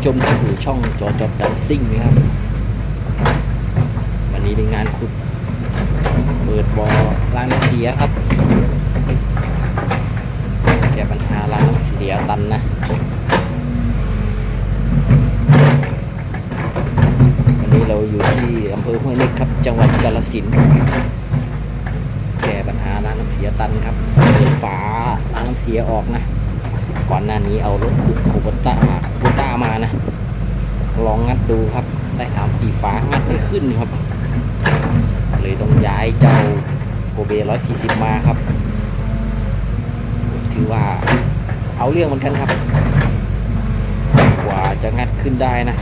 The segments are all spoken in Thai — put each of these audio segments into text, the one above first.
ผู้ชมเข้าสู่ช่องจอจอดดันซิ่งนะครับ วันนี้เป็นงานขุด เปิดบ่อล้างน้ำเสียครับแก้ปัญหาล้างน้ำเสียตันนะวันนี้เราอยู่ที่อำเภอห้วยเล็กครับ จังหวัดกาฬสินธุ์แก้ปัญหาล้างน้ำเสียตันครับเปิดฝาล้างน้ำเสียออกนะ ก่อนหน้านี้เอารถขุดคูบต้าคูโบต้ามานะ ลองงัดดูครับ ได้สามสี่ฝางัดไม่ขึ้นครับ เลยต้องย้ายเจ้าโกเบร้อยสี่สิบมาครับ ถือว่าเอาเรื่องเหมือนกันครับ กว่าจะงัดขึ้นได้นะ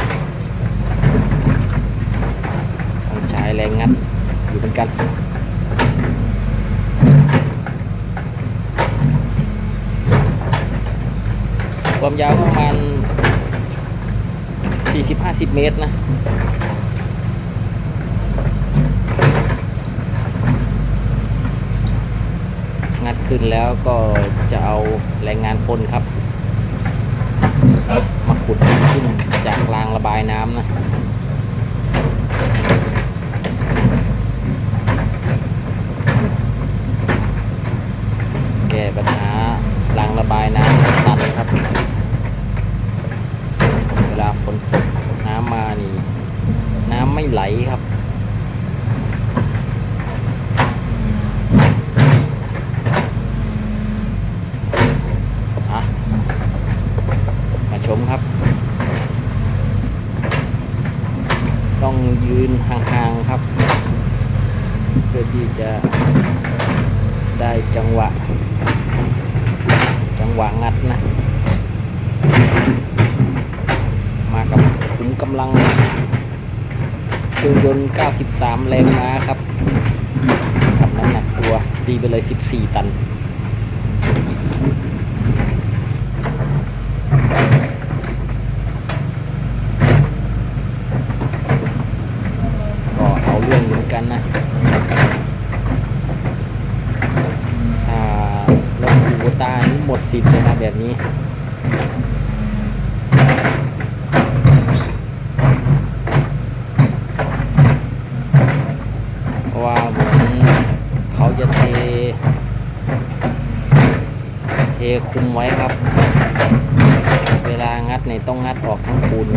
ต้องใช้แรงงัดอยู่เหมือนกันความยาวประมาณ 40-50เมตรนะงัดขึ้นแล้วก็จะเอาแรงงานคนครับ มาขุดขึ้นจากรางระบายน้ำนะแก้ปัญหารางระบายน้ำตันครับ เวลาฝนตกน้ำมานี่ น้ำไม่ไหลครับ อะ มาชมครับ ต้องยืนห่างๆครับ เพื่อที่จะได้จังหวะ จัง หวะงัดนะ มากับขุมกำลังเครื่องยนต์ 93 แรงม้าครับกับน้ำหนักตัว ดีไปเลย 14 ตัน ก็เอาเรื่องเหมือนกันนะถ้ารถคูโบต้านี่หมดสิทธิ์เลยนะแบบนี้ เพราะว่าเหมือนเขาจะเท เท คุมไว้ครับ เวลางัดเนี่ยต้องงัดออกทั้งปูน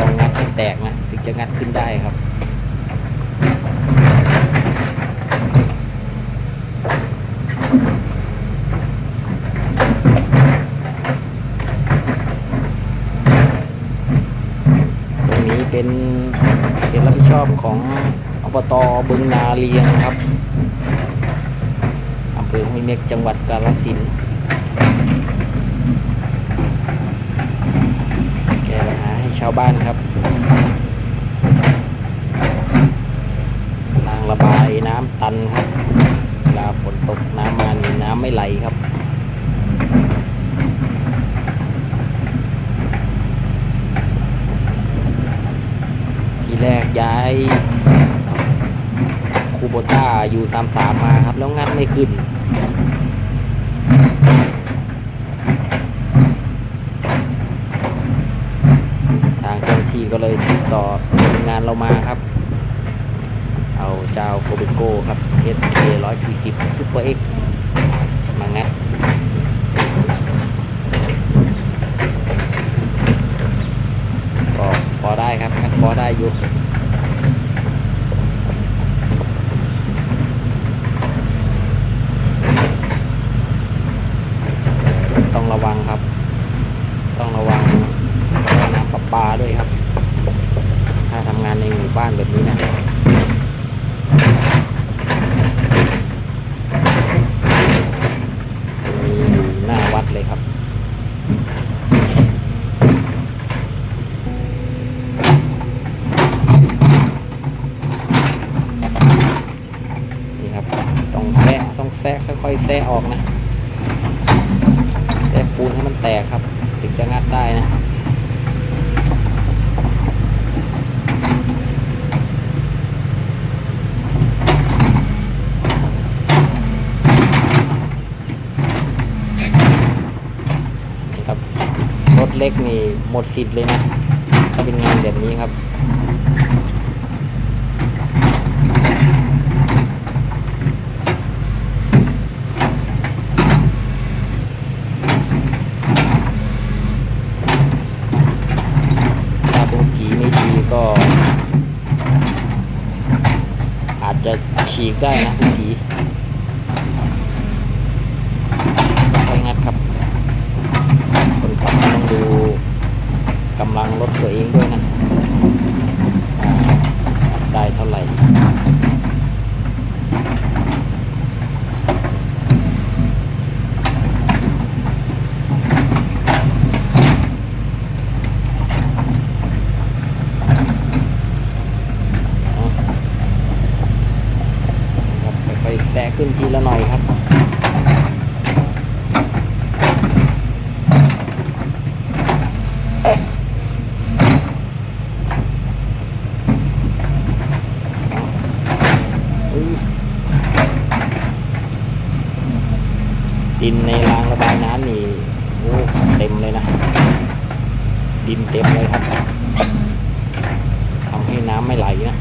ต้องงัดให้แตกนะถึงจะงัดขึ้นได้ครับ ตรงนี้ เป็นเขตรับผิดชอบของอบตบึงนาเลียงครับอำเภอห้วยเม็กจังหวัดกาฬสินธุ์แก้ปัญหาให้ชาวบ้านครับรางระบายน้ำตันครับ เวลาฝนตกน้ำมานี่น้ำไม่ไหลครับ ที แรกย้คูโบต้าอยู่สามสามมาครับ แล้วงัดไม่ขึ้น ทางเจ้าหน้าที่ก็เลยติดต่องานเรามาครับ เอาเจ้าโกเบโก้ครับ SK 140 Super X มางัดก็พอได้ครับงัดพอได้อยู่ะค่อยๆแซะออกนะแซะปูนให้มันแตกครับ ถึงจะงัดได้นะรถเล็กนี่หมดสิทธิ์เลยนะ ถ้าเป็นงานแบบนี้ครับ ฉีกได้นะบุกีไปงัดครับ คนขับต้องดูกำลังรถตัวเองด้วยนะอ่าอัดได้เท่าไหร่ ครับค่อยๆแซะขึ้น ทีละหน่อยครับดินในำนี่โอ้เต็มเลยนะ ดินเต็มเลยครับทำให้น้ำไม่ไหลนะ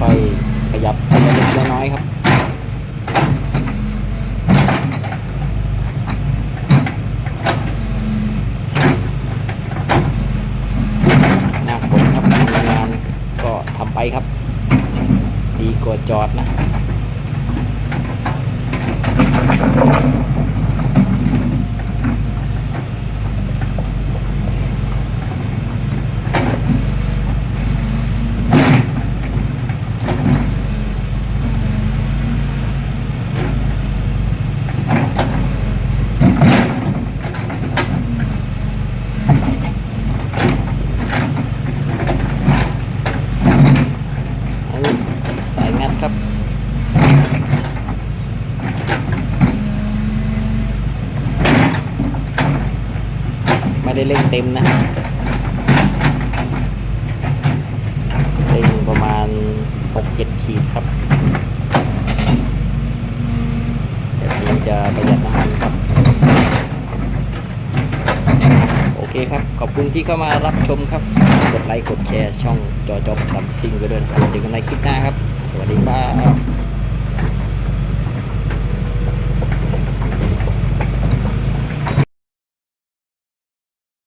ค่อยๆขยับทีละเล็กละน้อยครับ หน้าฝนครับมีงานก็ทำไป ครับ ดีกว่าจอดนะ อันนี้สายงัดครับ ไม่ได้เร่งเต็มนะเร่งประมาณ 6-7 ขีดครับแบบนี้จะประหยัดน้ำมันครับ โอเคครับ ขอบคุณที่เข้ามารับชมครับ กดไลค์ กดแชร์ช่องจอจอบดำซิงไปด้วยนะครับเจอกันในคลิปหน้าครับ สวัสดีครับ